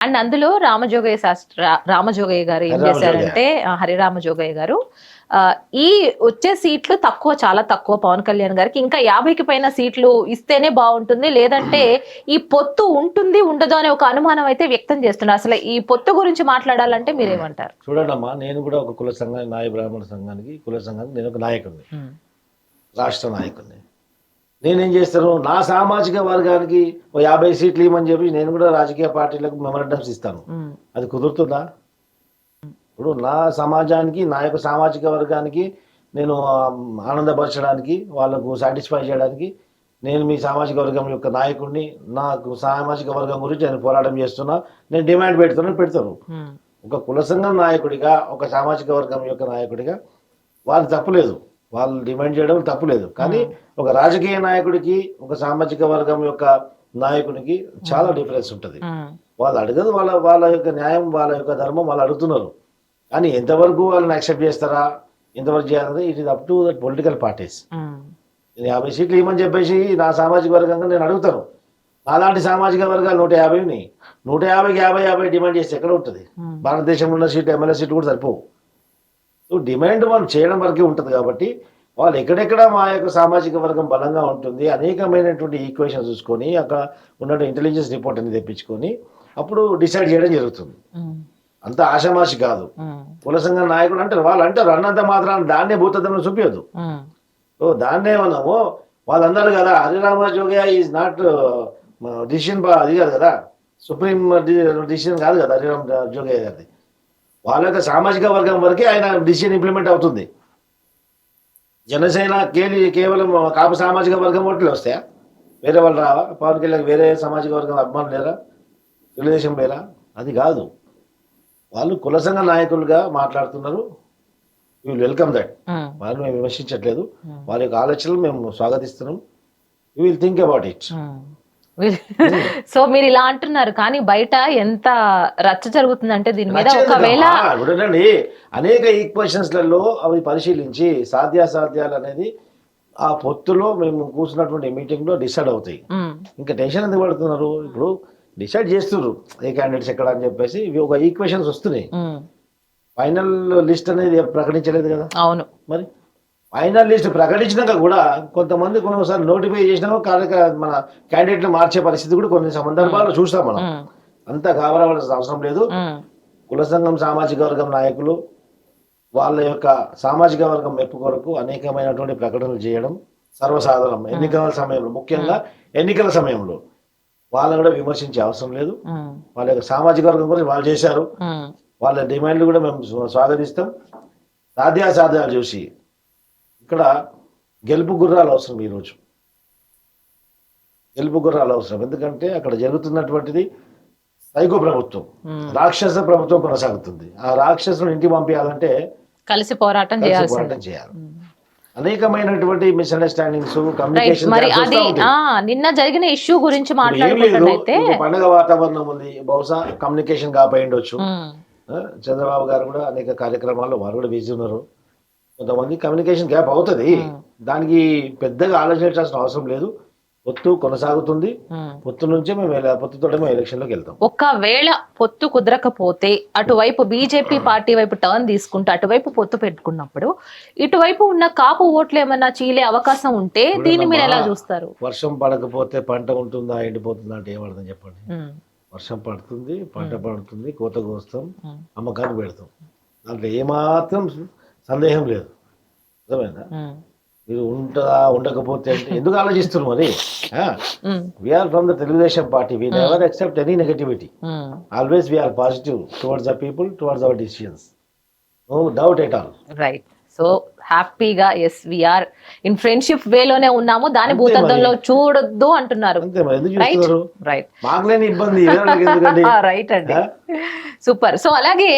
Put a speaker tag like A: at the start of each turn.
A: And అందులో రామజోగయ్య శాస్త్ర రామజోగయ్య గారు ఏం చేశారంటే ఆ, హరిరామ జోగయ్య గారు ఈ వచ్చే సీట్లు తక్కువ చాలా తక్కువ పవన్ కళ్యాణ్ గారికి. ఇంకా యాభైకి పైన సీట్లు ఇస్తేనే బాగుంటుంది. లేదంటే ఈ పొత్తు ఉంటుంది ఉండదు అనే ఒక అనుమానం అయితే వ్యక్తం చేస్తున్నారు. అసలు ఈ పొత్తు గురించి మాట్లాడాలంటే మీరేమంటారు?
B: చూడండి అమ్మా నేను కూడా ఒక కుల సంఘానికి నాయ బ్రాహ్మణ సంఘానికి కుల సంఘానికి నేను ఒక నాయకుడిని. రాష్ట్ర నాయకుడిని. నేనేం చేస్తాను? నా సామాజిక వర్గానికి ఓ యాభై సీట్లు ఇవ్వమని చెప్పి నేను కూడా రాజకీయ పార్టీలకు మెమరండమ్స్ ఇస్తాను. అది కుదురుతుందా? ఇప్పుడు నా సమాజానికి నా యొక్క సామాజిక వర్గానికి నేను ఆనందపరచడానికి వాళ్ళకు సాటిస్ఫై చేయడానికి నేను మీ సామాజిక వర్గం యొక్క నాయకుడిని నాకు సామాజిక వర్గం గురించి నేను పోరాటం చేస్తున్నా నేను డిమాండ్ పెడుతున్నా పెడతాను. ఒక కుల సంఘం నాయకుడిగా ఒక సామాజిక వర్గం యొక్క నాయకుడిగా వాళ్ళు తప్పులేదు. వాళ్ళు డిమాండ్ చేయడం తప్పులేదు. కానీ ఒక రాజకీయ నాయకుడికి ఒక సామాజిక వర్గం యొక్క నాయకుడికి చాలా డిఫరెన్స్ ఉంటుంది. వాళ్ళు అడగదు వాళ్ళ వాళ్ళ యొక్క న్యాయం వాళ్ళ యొక్క ధర్మం వాళ్ళు అడుగుతున్నారు. కానీ ఎంతవరకు వాళ్ళని యాక్సెప్ట్ చేస్తారా ఎంతవరకు చేయాలని it is up to that political parties. నేను యాభై సీట్లు ఇవ్వమని చెప్పేసి నా సామాజిక వర్గంగా నేను అడుగుతాను. అలాంటి సామాజిక వర్గాలు నూట యాభైని నూట యాభైకి యాభై యాభై డిమాండ్ చేస్తే ఎక్కడ ఉంటుంది? భారతదేశంలో ఉన్న సీట్ ఎమ్మెల్యే సీట్ కూడా సరిపోవు. డిమాండ్ మనం చేయడం వరకే ఉంటుంది కాబట్టి వాళ్ళు ఎక్కడెక్కడ మా యొక్క సామాజిక వర్గం బలంగా ఉంటుంది అనేకమైనటువంటి ఈక్వేషన్ చూసుకొని అక్కడ ఉన్న ఇంటెలిజెన్స్ రిపోర్ట్ అనేది తెప్పించుకొని అప్పుడు డిసైడ్ చేయడం జరుగుతుంది. అంత ఆషామాషి కాదు. కుల సంఘం నాయకుడు అంటారు వాళ్ళు అంటారు అన్నంత మాత్రాన్ని దాన్నే భూతద్దం చూపించదు ఓ దాన్నే మనము వాళ్ళు అన్నారు కదా Harirama Jogaiah is not decision అది కాదు కదా. సుప్రీం డిసిషన్ కాదు కదా హరిరామ జోగయ్య గారిది. వాళ్ళ యొక్క సామాజిక వర్గం వరకే ఆయన డిసిషన్ ఇంప్లిమెంట్ అవుతుంది. జనసేన కేలి కేవలం కాపు సామాజిక వర్గం ఓట్లు వస్తాయా? వేరే వాళ్ళు రావా? పవన్ కళ్యాణ్ వేరే సామాజిక వర్గం అభిమానులు లేరా? తెలుగుదేశం లేరా? అది కాదు. వాళ్ళు కుల సంఘ నాయకులుగా మాట్లాడుతున్నారు. Will welcome that. వాళ్ళు మేము విమర్శించట్లేదు. వారి యొక్క ఆలోచనలు మేము స్వాగతిస్తున్నాం. You will think about it
A: so మీరు ఇలా అంటున్నారు కానీ బయట ఎంత రచ్చ జరుగుతుందంటే దీని మీద ఒకవేళ
B: చూడండి అనేక ఈక్వేషన్స్లలో అవి పరిశీలించి సాధ్యాసాధ్యాలు అనేది ఆ పొత్తులో మేము కూర్చున్నటువంటి మీటింగ్లో డిసైడ్ అవుతాయి. ఇంకా టెన్షన్ ఎందుకు పడుతున్నారు? ఇప్పుడు డిసైడ్ చేస్తున్నారు. ఏ క్యాండిడేట్స్ ఎక్కడ అని చెప్పేసి ఇవి ఒక ఈక్వేషన్స్ వస్తున్నాయి. ఫైనల్ లిస్ట్ అనేది ప్రకటించలేదు కదా?
A: అవును.
B: మరి? ఫైనల్ లిస్ట్ ప్రకటించినాక కూడా కొంతమంది కొన్నిసార్లు నోటిఫై చేసినా కార్యక మన క్యాండిడేట్లు మార్చే పరిస్థితి కూడా కొన్ని సందర్భాల్లో చూస్తాం మనం. అంత కావలసిన అవసరం లేదు. కుల సంఘం సామాజిక వర్గం నాయకులు వాళ్ళ యొక్క సామాజిక వర్గం మెప్పు కొరకు అనేకమైనటువంటి ప్రకటనలు చేయడం సర్వసాధారణం. ఎన్నికల సమయంలో ముఖ్యంగా ఎన్నికల సమయంలో వాళ్ళని కూడా విమర్శించే అవసరం లేదు. వాళ్ళ యొక్క సామాజిక వర్గం గురించి వాళ్ళు చేశారు. వాళ్ళ డిమాండ్లు కూడా మేము స్వ- స్వాగతిస్తాం. సాధ్యాసాధ్యాలు చూసి ఇక్కడ గెలుపు గుర్రాలు అవసరం ఈరోజు గెలుపు గుర్రాలు అవసరం. ఎందుకంటే అక్కడ జరుగుతున్నటువంటిది సైకో ప్రభుత్వం. రాక్షస ప్రభుత్వం కొనసాగుతుంది. ఆ రాక్షసును ఇంటికి పంపించాలంటే
A: కలిసి పోరాటం చేయాల్సింది
B: పోరాటం చేయాలి. అనేకమైనటువంటి మిస్అండర్స్టాండింగ్స్ కమ్యూనికేషన్
A: మరి అది నిన్న జరిగిన ఇష్యూ గురించి
B: ఒక పండగ వాతావరణం ఉంది. బహుశా కమ్యూనికేషన్ కాపోయి ఉండొచ్చు. చంద్రబాబు గారు కూడా అనేక కార్యక్రమాల్లో వారు కూడా బిజీ ఉన్నారు. కొంతమంది కమ్యూనికేషన్ గ్యాప్ అవుతుంది. దానికి పెద్దగా ఆలోచించాల్సిన అవసరం లేదు. పొత్తు కొనసాగుతుంది. పొత్తు నుంచే మేము పొత్తుతోటే మేము ఎలక్షన్లోకి వెళ్తాం.
A: ఒకవేళ పొత్తు కుదరకపోతే అటువైపు బీజేపీ పార్టీ వైపు టర్న్ తీసుకుంటూ అటువైపు పొత్తు పెట్టుకున్నప్పుడు ఇటువైపు ఉన్న కాపు ఓట్లు ఏమన్నా చీలే అవకాశం ఉంటే దీన్ని మీరు ఎలా చూస్తారు?
B: వర్షం పడకపోతే పంట ఉంటుందా ఎండిపోతుందా అంటే ఏమర్థం చెప్పండి. వర్షం పడుతుంది పంట పడుతుంది కోత కోస్తాం అమ్మకానికి పెడతాం. దాంట్లో ఏమాత్రం సందేహం లేదు. అర్థమైందా? మీరు ఉంటుందా ఉండకపోతే అంటే ఎందుకు ఆలోచిస్తున్నారు మరి? We're from the Telugu Desam party we never accept any negativity. Always we're positive towards the people towards our decisions no doubt at all
A: right so హ్యాపీగా ఎస్ విఆర్ ఇన్ ఫ్రెండ్షిప్ వేలోనే ఉన్నాము. దాని భూతద్దంలో చూడొద్దు అంటున్నారు. రైట్ రైట్ రైట్ అండి? Super so అలాగే